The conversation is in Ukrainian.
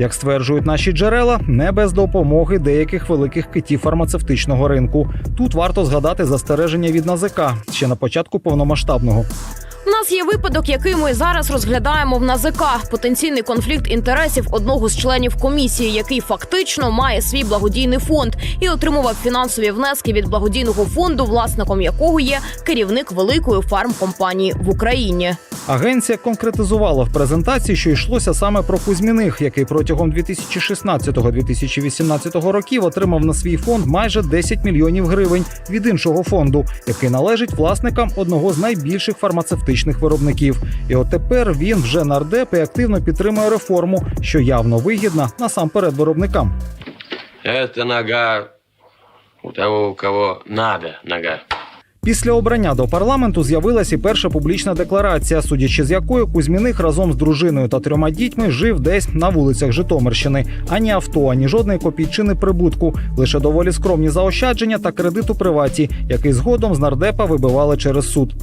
Як стверджують наші джерела, не без допомоги деяких великих китів фармацевтичного ринку. Тут варто згадати застереження від НАЗК ще на початку повномасштабного. У нас є випадок, який ми зараз розглядаємо в НАЗК. Потенційний конфлікт інтересів одного з членів комісії, який фактично має свій благодійний фонд і отримував фінансові внески від благодійного фонду, власником якого є керівник великої фармкомпанії в Україні. Агенція конкретизувала в презентації, що йшлося саме про Кузьміних, який протягом 2016-2018 років отримав на свій фонд майже 10 мільйонів гривень від іншого фонду, який належить власникам одного з найбільших фармацевтичних виробників. І от тепер він вже нардеп і активно підтримує реформу, що явно вигідна насамперед виробникам. Это нога у того, у кого надо нога. Після обрання до парламенту з'явилася і перша публічна декларація, судячи з якою Кузьміних разом з дружиною та трьома дітьми жив десь на вулицях Житомирщини. Ані авто, ані жодної копійчини прибутку, лише доволі скромні заощадження та кредит у приваті, який згодом з нардепа вибивали через суд.